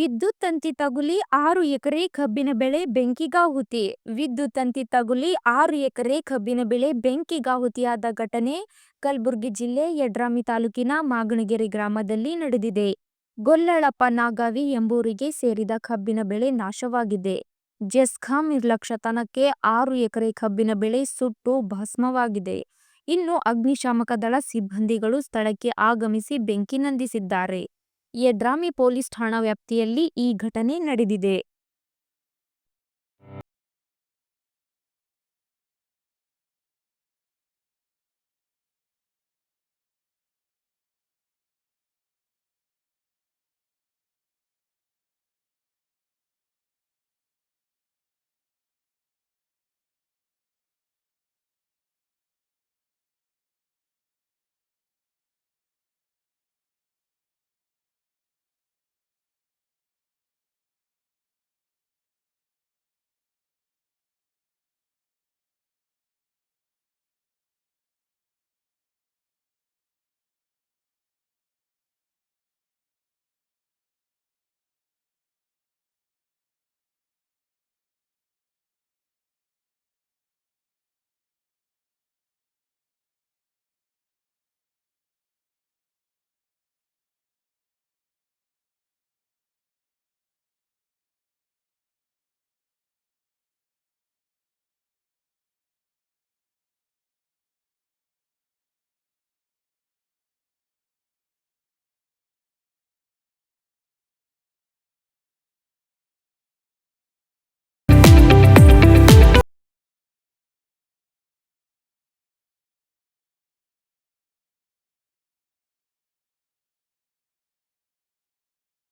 ವಿದ್ಯುತ್ ತಂತಿ ತಗುಲಿ ಆರು ಎಕರೆ ಕಬ್ಬಿನ ಬೆಳೆ ಬೆಂಕಿಗಾಹುತಿ. ವಿದ್ಯುತ್ ತಂತಿ ತಗುಲಿ ಆರು ಎಕರೆ ಕಬ್ಬಿನ ಬೆಳೆ ಬೆಂಕಿಗಾಹುತಿಯಾದ ಘಟನೆ ಕಲಬುರಗಿ ಜಿಲ್ಲೆ ಯಡ್ರಾಮಿ ತಾಲೂಕಿನ ಮಾಗಣಗೆರೆ ಗ್ರಾಮದಲ್ಲಿ ನಡೆದಿದೆ. ಗೊಲ್ಲಳಪ್ಪ ನಾಗಾವಿ ಎಂಬೂರಿಗೆ ಸೇರಿದ ಕಬ್ಬಿನ ಬೆಳೆ ನಾಶವಾಗಿದೆ. ಜೆಸ್ಕಾಂ ನಿರ್ಲಕ್ಷ್ಯತನಕ್ಕೆ ಆರು ಎಕರೆ ಕಬ್ಬಿನ ಬೆಳೆ ಸುಟ್ಟು ಭಸ್ಮವಾಗಿದೆ. ಇನ್ನು ಅಗ್ನಿಶಾಮಕ ದಳ ಸಿಬ್ಬಂದಿಗಳು ಸ್ಥಳಕ್ಕೆ ಆಗಮಿಸಿ ಬೆಂಕಿ ನಂದಿಸಿದ್ದಾರೆ. ಯಡ್ರಾಮಿ ಪೊಲೀಸ್ ಠಾಣಾ ವ್ಯಾಪ್ತಿಯಲ್ಲಿ ಈ ಘಟನೆ ನಡೆದಿದೆ.